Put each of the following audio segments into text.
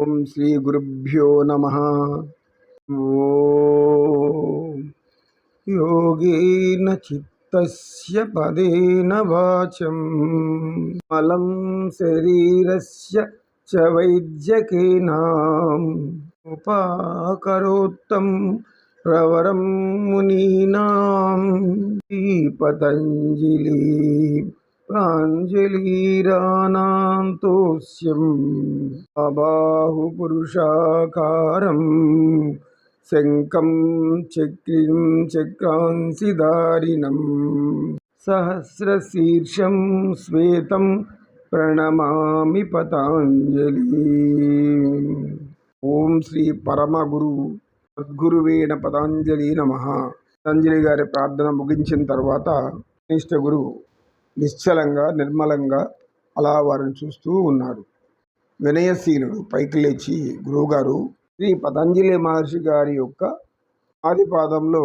ఓం శ్రీ గురుభ్యో నమ. యోగేన చిత్తస్య పదేన వాచం. మలం శరీరస్య చ వైద్యకేన. ఉపాకరోత్తం ప్రవరం మునీనాం. పతంజలి ప్రాంజలీరాణాం తోస్యం అబాహుపురుషాకారం శంఖం చక్రిం చక్రాంసిదారిణం సహస్రశీర్షం శ్వేతం ప్రణమామి పతాంజలి. ఓం శ్రీ పరమగురు సద్గురువేణ పతాంజలి నమ. పతంజలి గారి ప్రార్థన ముగించిన తర్వాత కనిష్ట గురువు నిశ్చలంగా నిర్మలంగా అలా వారిని చూస్తూ ఉన్నారు వినయశీలుడు పైకి లేచి గురువుగారు శ్రీ పతంజలి మహర్షి గారి యొక్క ఆదిపాదంలో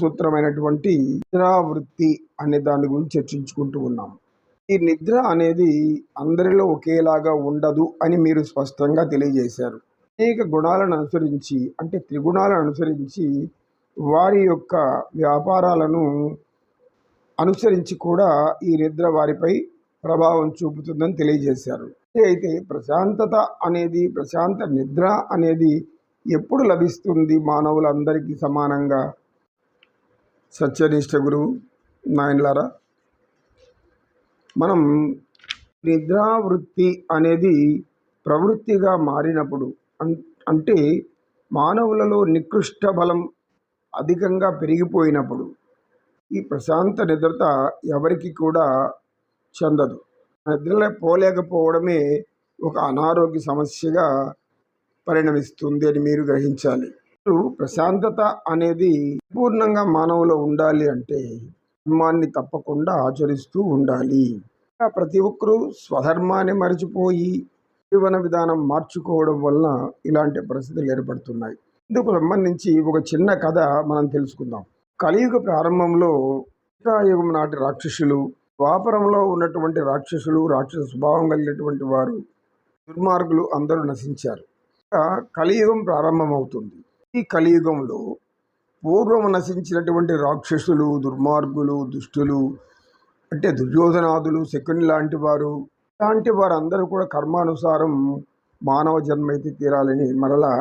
సూత్రమైనటువంటి నిద్రావృత్తి అనే దాని గురించి చర్చించుకుంటూ ఉన్నాం. ఈ నిద్ర అనేది అందరిలో ఒకేలాగా ఉండదు అని మీరు స్పష్టంగా తెలియజేశారు. అనేక గుణాలను అనుసరించి అంటే త్రిగుణాలను అనుసరించి వారి యొక్క వ్యాపారాలను అనుసరించి కూడా ఈ నిద్ర వారిపై ప్రభావం చూపుతుందని తెలియజేశారు. అయితే ప్రశాంతత అనేది ప్రశాంత నిద్ర అనేది ఎప్పుడు లభిస్తుంది మానవులందరికీ సమానంగా? సత్యనిష్ట గురువు నాయనలారా మనం నిద్రావృత్తి అనేది ప్రవృత్తిగా మారినప్పుడు అంటే మానవులలో నికృష్ట బలం అధికంగా పెరిగిపోయినప్పుడు ఈ ప్రశాంత నిద్రత ఎవరికి కూడా చెందదు. నిద్రలే పోలేకపోవడమే ఒక అనారోగ్య సమస్యగా పరిణమిస్తుంది అని మీరు గ్రహించాలి. ప్రశాంతత అనేది పూర్ణంగా మానవులో ఉండాలి అంటే ధర్మాన్ని తప్పకుండా ఆచరిస్తూ ఉండాలి. ప్రతి ఒక్కరూ స్వధర్మాన్ని మరిచిపోయి జీవన విధానం మార్చుకోవడం వలన ఇలాంటి పరిస్థితులు ఏర్పడుతున్నాయి. ఇందుకు సంబంధించి ఒక చిన్న కథ మనం తెలుసుకుందాం. కలియుగ ప్రారంభంలో యుగం నాటి రాక్షసులు ద్వాపరంలో ఉన్నటువంటి రాక్షసులు రాక్షస స్వభావం కలిగినటువంటి వారు దుర్మార్గులు అందరూ నశించారు. కలియుగం ప్రారంభమవుతుంది. ఈ కలియుగంలో పూర్వం నశించినటువంటి రాక్షసులు దుర్మార్గులు దుష్టులు అంటే దుర్యోధనాదులు శకుని లాంటి వారు ఇలాంటి వారందరూ కూడా కర్మానుసారం మానవ జన్మ అయితే తీరాలని మరలా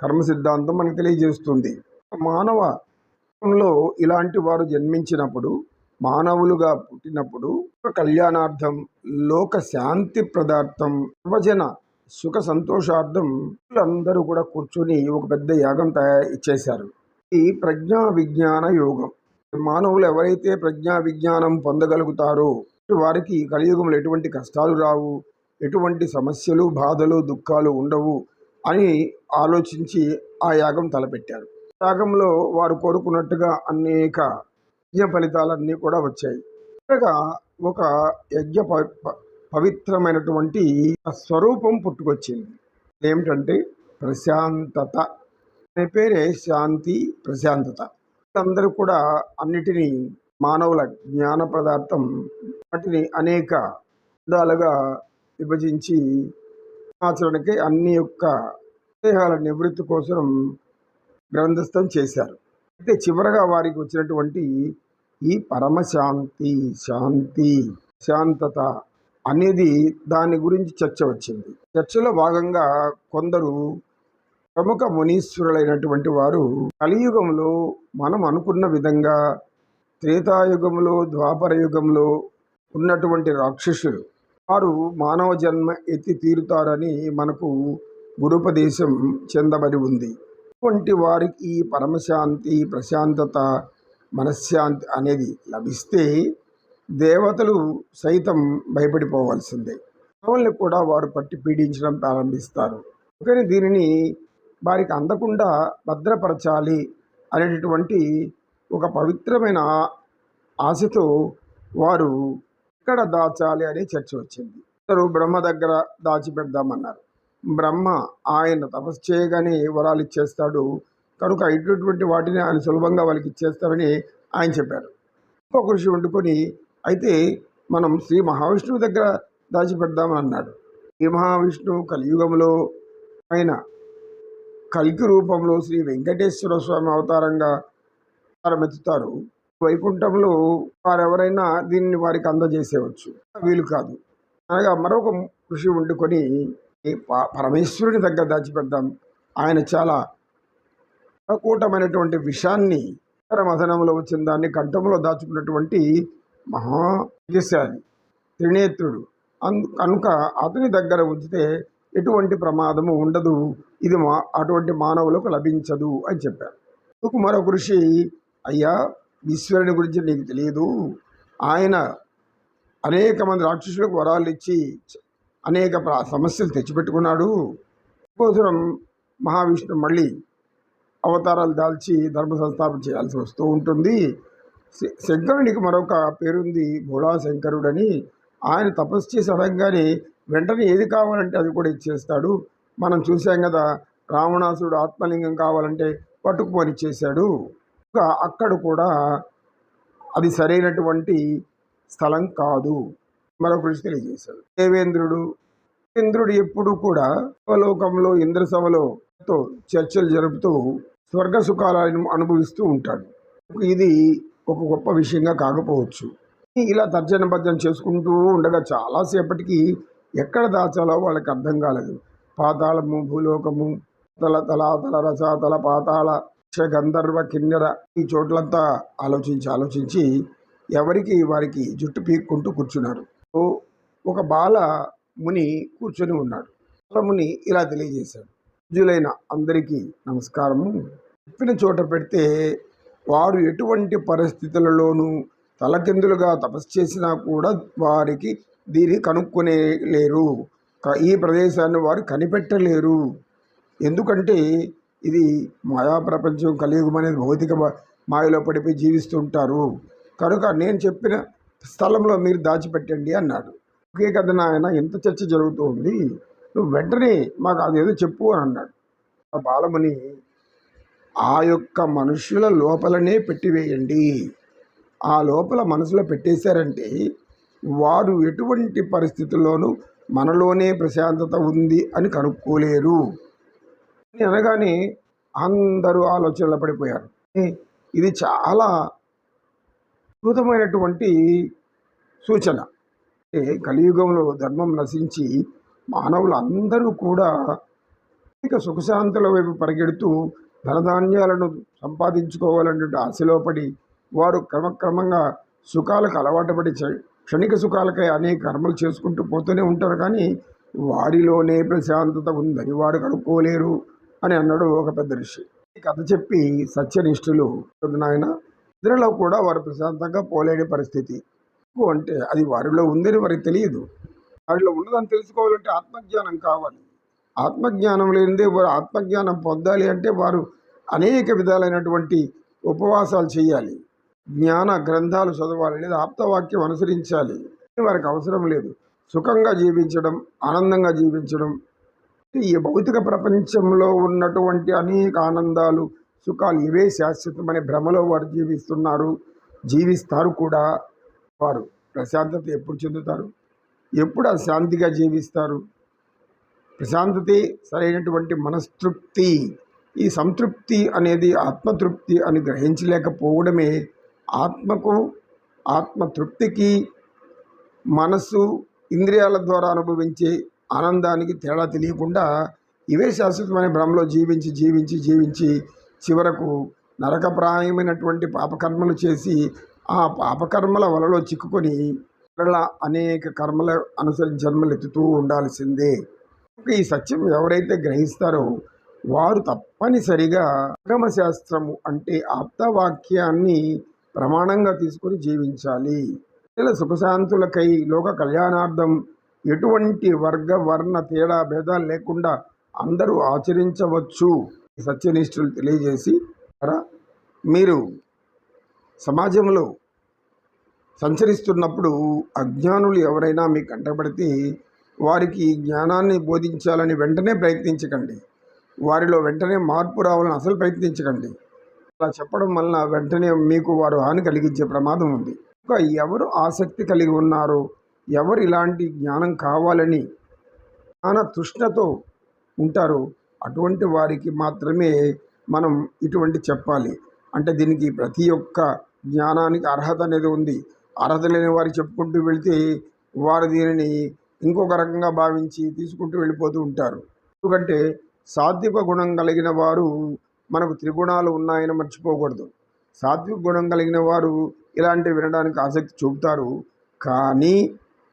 కర్మ సిద్ధాంతం మనకు తెలియజేస్తుంది. మానవ లో ఇలాంటి వారు జన్మించినప్పుడు మానవులుగా పుట్టినప్పుడు కళ్యాణార్థం లోక శాంతి ప్రదార్థం సర్వజన సుఖ సంతోషార్థం అందరూ కూడా కూర్చొని ఒక పెద్ద యాగం తయారు చేశారు. ఈ ప్రజ్ఞా విజ్ఞాన యోగం. మానవులు ఎవరైతే ప్రజ్ఞా విజ్ఞానం పొందగలుగుతారో వారికి కలియుగంలో ఎటువంటి కష్టాలు రావు ఎటువంటి సమస్యలు బాధలు దుఃఖాలు ఉండవు అని ఆలోచించి ఆ యాగం తలపెట్టారు. యాగంలో వారు కోరుకున్నట్టుగా అనేక యజ్ఞ ఫలితాలన్నీ కూడా వచ్చాయి. చివరగా ఒక యజ్ఞ పవిత్రమైనటువంటి స్వరూపం పుట్టుకొచ్చింది. ఏమిటంటే ప్రశాంతత. అనే పేరే శాంతి ప్రశాంతత. అందరూ కూడా అన్నిటినీ మానవుల జ్ఞాన పదార్థం వాటిని అనేక విధాలుగా విభజించి ఆచరణకి అన్ని యొక్క దేహాల నివృత్తి కోసం గ్రంథస్థం చేశారు. అయితే చివరగా వారికి వచ్చినటువంటి ఈ పరమశాంతి శాంతి శాంతత అనేది దాని గురించి చర్చ వచ్చింది. చర్చలో భాగంగా కొందరు ప్రముఖ మునీశ్వరులైనటువంటి వారు కలియుగంలో మనం అనుకున్న విధంగా త్రేతాయుగంలో ద్వాపర యుగంలో ఉన్నటువంటి రాక్షసులు వారు మానవ జన్మ ఎత్తి తీరుతారని మనకు గురుపదేశం చెందబడి ఉంది. అటువంటి వారికి ఈ పరమశాంతి ప్రశాంతత మనశ్శాంతి అనేది లభిస్తే దేవతలు సైతం భయపడిపోవాల్సిందే. మానవుల్ని కూడా వారు పట్టి పీడించడం ప్రారంభిస్తారు. కానీ దీనిని వారికి అందకుండా భద్రపరచాలి అనేటటువంటి ఒక పవిత్రమైన ఆశతో వారు ఎక్కడ దాచాలి అనే చర్చ వచ్చింది. ఇద్దరు బ్రహ్మ దగ్గర దాచిపెడదామన్నారు. బ్రహ్మ ఆయన తపస్సు చేయగానే వరాలు ఇచ్చేస్తాడు? కనుక ఇటువంటి వాటిని ఆయన సులభంగా వాళ్ళకి ఇచ్చేస్తారని ఆయన చెప్పారు. ఇంకొక ఋషి వండుకొని అయితే మనం శ్రీ మహావిష్ణువు దగ్గర దాచిపెడదామని అన్నాడు. శ్రీ మహావిష్ణువు కలియుగంలో ఆయన కల్కి రూపంలో శ్రీ వెంకటేశ్వర స్వామి అవతారంగా ప్రారంభిస్తారు వైకుంఠంలో వారెవరైనా దీన్ని వారికి అందజేసేవచ్చు. వీలు కాదు. అనగా మరొక ఋషి వండుకొని పరమేశ్వరుని దగ్గర దాచిపెడతాం. ఆయన చాలా కూటమైనటువంటి విషాన్ని మథనంలో వచ్చిన దాన్ని కంఠంలో దాచుకున్నటువంటి మహా త్రినేత్రుడు. అందు కనుక అతని దగ్గర ఉంచితే ఎటువంటి ప్రమాదము ఉండదు. ఇది మా అటువంటి మానవులకు లభించదు అని చెప్పారు. అందుకు మరొక ఋషి అయ్యా ఈశ్వరుని గురించి నీకు తెలియదు. ఆయన అనేక మంది రాక్షసులకు వరాలు ఇచ్చి అనేక సమస్యలు తెచ్చిపెట్టుకున్నాడు. కోసరం మహావిష్ణువు మళ్ళీ అవతారాలు దాల్చి ధర్మ సంస్థాపన చేయాల్సి వస్తూ ఉంటుంది. శ- శంకరునికి మరొక పేరుంది భోళా శంకరుడని ఆయన తపస్సు చేసి అడగగానే వెంటనే ఏది కావాలంటే అది కూడా ఇచ్చేస్తాడు. మనం చూసాం కదా రావణాసుడు ఆత్మలింగం కావాలంటే పట్టుకుపోని చేశాడు. ఇంకా అక్కడ కూడా అది సరైనటువంటి స్థలం కాదు. మరొకరికి తెలియజేశాడు దేవేంద్రుడు. ఇంద్రుడు ఎప్పుడు కూడా స్వలోకంలో ఇంద్రసభలో చర్చలు జరుపుతూ స్వర్గ సుఖాలను అనుభవిస్తూ ఉంటాడు. ఇది ఒక గొప్ప విషయంగా కాకపోవచ్చు. ఇలా తర్జన భర్జన చేసుకుంటూ ఉండగా చాలాసేపటికి ఎక్కడ దాచాలో వాళ్ళకి అర్థం కాలేదు. పాతాళము భూలోకము తల తలాతల రసాతల పాతాళ గంధర్వ కిన్నెర ఈ చోట్లంతా ఆలోచించి ఆలోచించి ఎవరికి వారికి జుట్టు పీక్కుంటూ కూర్చున్నారు. ఒక బాల ముని కూర్చొని ఉన్నాడు. బాల ముని ఇలా తెలియజేశాడు. పూజ్యులైన అందరికీ నమస్కారము. చెప్పిన చోట పెడితే వారు ఎటువంటి పరిస్థితులలోనూ తలకిందులుగా తపస్సు చేసినా కూడా వారికి దీన్ని కనుక్కొనే లేరు ఈ ప్రదేశాన్ని వారు కనిపెట్టలేరు. ఎందుకంటే ఇది మాయా ప్రపంచం కలియుగం అనేది భౌతిక మాయలో పడిపోయి జీవిస్తుంటారు. కనుక నేను చెప్పిన స్థలంలో మీరు దాచిపెట్టండి అన్నాడు. ఒకే కదా నాయన ఎంత చర్చ జరుగుతుంది నువ్వు వెంటనే మాకు అదేదో చెప్పు అని అన్నాడు. ఆ బాలముని ఆ యొక్క మనుషుల లోపలనే పెట్టివేయండి. ఆ లోపల మనసులో పెట్టేశారంటే వారు ఎటువంటి పరిస్థితుల్లోనూ మనలోనే ప్రశాంతత ఉంది అని కనుక్కోలేరు. అనగానే అందరూ ఆలోచనలు పడిపోయారు. ఇది చాలా అద్భుతమైనటువంటి సూచన. అంటే కలియుగంలో ధర్మం నశించి మానవులు అందరూ కూడా ఇక సుఖశాంతుల వైపు పరిగెడుతూ ధనధాన్యాలను సంపాదించుకోవాలనే ఆశలో పడి వారు క్రమక్రమంగా సుఖాలకు అలవాటు పడి చ- క్షణిక సుఖాలకై అనేక కర్మలు చేసుకుంటూ పోతూనే ఉంటారు కానీ వారిలోనే ప్రశాంతత ఉందని వారు కనుక్కోలేరు అని అన్నాడు ఒక పెద్ద ఋషి. ఈ కథ చెప్పి సత్యనిష్ఠులు నాయన నిద్రలో కూడా వారు ప్రశాంతంగా పోలేని పరిస్థితి. అంటే అది వారిలో ఉందని వారికి తెలియదు. వారిలో ఉన్నదని తెలుసుకోవాలంటే ఆత్మజ్ఞానం కావాలి. ఆత్మజ్ఞానం లేనిదే వారు ఆత్మజ్ఞానం పొందాలి అంటే వారు అనేక విధాలైనటువంటి ఉపవాసాలు చేయాలి. జ్ఞాన గ్రంథాలు చదవాలి లేదా ఆప్తవాక్యం అనుసరించాలి. వారికి అవసరం లేదు. సుఖంగా జీవించడం ఆనందంగా జీవించడం. ఈ భౌతిక ప్రపంచంలో ఉన్నటువంటి అనేక ఆనందాలు సుఖాలు ఇవే శాశ్వతమనే భ్రమలో వారు జీవిస్తున్నారు జీవిస్తారు కూడా వారు. ప్రశాంతత ఎప్పుడు చెందుతారు? ఎప్పుడు ఆ శాంతిగా జీవిస్తారు? ప్రశాంతత సరైనటువంటి మనస్తృప్తి. ఈ సంతృప్తి అనేది ఆత్మతృప్తి అని గ్రహించలేకపోవడమే ఆత్మకు ఆత్మతృప్తికి మనసు ఇంద్రియాల ద్వారా అనుభవించే ఆనందానికి తేడా తెలియకుండా ఇవే శాశ్వతమైన భ్రమలో జీవించి జీవించి జీవించి చివరకు నరకప్రాయమైనటువంటి పాపకర్మలు చేసి ఆ పాపకర్మల వలలో చిక్కుకొని మరలా అనేక కర్మల అనుసరించి జన్మలు ఎత్తుతూ ఉండాల్సిందే ఈ సత్యం ఎవరైతే గ్రహిస్తారో వారు తప్పనిసరిగా ఆగమ శాస్త్రము అంటే ఆప్తవాక్యాన్ని ప్రమాణంగా తీసుకొని జీవించాలి. ఇలా సుఖశాంతులకై లోక కళ్యాణార్థం ఎటువంటి వర్గ వర్ణ తేడా భేదాలు లేకుండా అందరూ ఆచరించవచ్చు. సత్యనిష్ఠులు తెలియజేసి మీరు సమాజంలో సంచరిస్తున్నప్పుడు అజ్ఞానులు ఎవరైనా మీకు కంటపడితే వారికి జ్ఞానాన్ని బోధించాలని వెంటనే ప్రయత్నించకండి. వారిలో వెంటనే మార్పు రావాలని అసలు ప్రయత్నించకండి. అలా చెప్పడం వలన వెంటనే మీకు వారు హాని కలిగించే ప్రమాదం ఉంది. ఇంకా ఎవరు ఆసక్తి కలిగి ఉన్నారో ఎవరు ఇలాంటి జ్ఞానం కావాలని జ్ఞాన తృష్ణతో ఉంటారో అటువంటి వారికి మాత్రమే మనం ఇటువంటి చెప్పాలి. అంటే దీనికి ప్రతి ఒక్క జ్ఞానానికి అర్హత అనేది ఉంది. అర్హత లేని వారు చెప్పుకుంటూ వెళితే వారు దీనిని ఇంకొక రకంగా భావించి తీసుకుంటూ వెళ్ళిపోతూ ఉంటారు. ఎందుకంటే సాత్విక గుణం కలిగిన వారు మనకు త్రిగుణాలు ఉన్నాయని మర్చిపోకూడదు. సాత్విక గుణం కలిగిన వారు ఇలాంటివి వినడానికి ఆసక్తి చూపుతారు. కానీ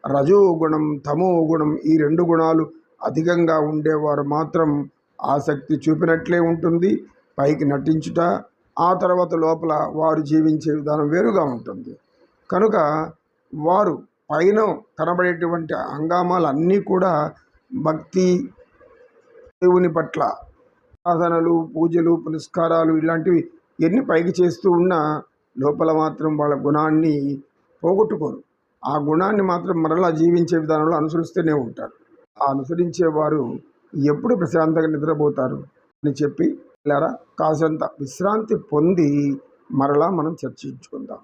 రజో గుణం తమో గుణం ఈ రెండు గుణాలు అధికంగా ఉండేవారు మాత్రం ఆసక్తి చూపినట్లే ఉంటుంది. పైకి నటించుట ఆ తర్వాత లోపల వారు జీవించే విధానం వేరుగా ఉంటుంది. కనుక వారు పైన కనబడేటువంటి అంగామాలు అన్నీ కూడా భక్తి దేవుని పట్ల సాధనలు పూజలు పునస్కారాలు ఇలాంటివి ఎన్ని పైకి చేస్తూ ఉన్నా లోపల మాత్రం వాళ్ళ గుణాన్ని పోగొట్టుకోరు. ఆ గుణాన్ని మాత్రం మరలా జీవించే విధానంలో అనుసరిస్తూనే ఉంటారు. ఆ అనుసరించేవారు ఎప్పుడు ప్రశాంతంగా నిద్రపోతారు అని చెప్పి లేరా కాసంత విశ్రాంతి పొంది మరలా మనం చర్చించుకుందాం.